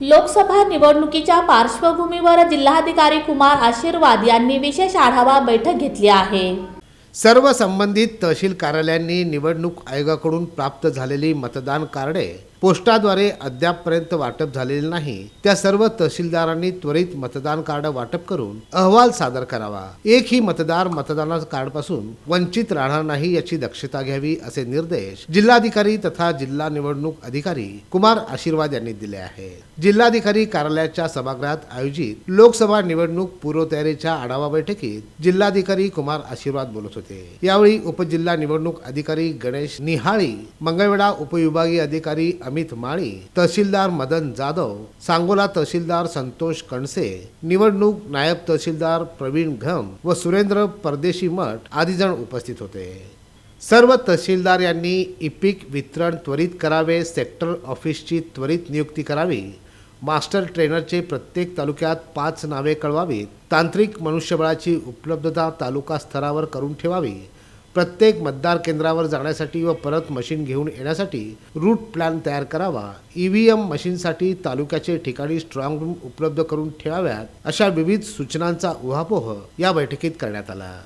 लोकसभा निवडणुकीच्या पार्श्वभूमीवर जिल्हाधिकारी कुमार आशीर्वाद यांनी विशेष आढावा बैठक घेतली आहे. सर्व संबंधित तहसील कार्यालयांनी निवडणूक आयोगाकडून प्राप्त झालेली मतदान कार्डे पोस्टाद्वारे अद्यापपर्यंत वाटप झालेले नाही. त्या सर्व तहसीलदारांनी त्वरित मतदान कार्ड वाटप करून अहवाल सादर करावा. एकही मतदार मतदाना कार्डपासून वंचित राहणार नाही याची दक्षता घ्यावी असे निर्देश जिल्हाधिकारी तथा जिल्हा निवडणूक अधिकारी कुमार आशीर्वाद यांनी दिले आहे. जिल्हाधिकारी कार्यालयाच्या सभागृहात आयोजित लोकसभा निवडणूक पूर्वतयारीच्या आढावा बैठकीत जिल्हाधिकारी कुमार आशीर्वाद बोलत होते. यावेळी उपजिल्हा निवडणूक अधिकारी गणेश निहाळी मंगळवेढा उपविभागीय अधिकारी अमित माळी तहसीलदार मदन जाधव सांगोला तहसीलदार संतोष कणसे निवडणूक नायब तहसीलदार प्रवीण घम व सुरेंद्र परदेशी मठ आदी जण उपस्थित होते. सर्व तहसीलदार यांनी इपिक वितरण त्वरित करावे सेक्टर ऑफिसची त्वरित नियुक्ती करावी मास्टर ट्रेनरचे प्रत्येक तालुक्यात पाच नावे कळवावीत तांत्रिक मनुष्यबळाची उपलब्धता तालुका स्तरावर करून ठेवावी प्रत्येक मतदार केंद्रावर जाण्यासाठी व परत मशीन घेऊन येण्यासाठी रूट प्लॅन तयार करावा. ई व्ही एम मशीनसाठी तालुक्याचे ठिकाणी स्ट्रॉंग रूम उपलब्ध करून ठेवाव्यात अशा विविध सूचनांचा उहापोह या बैठकीत करण्यात आला.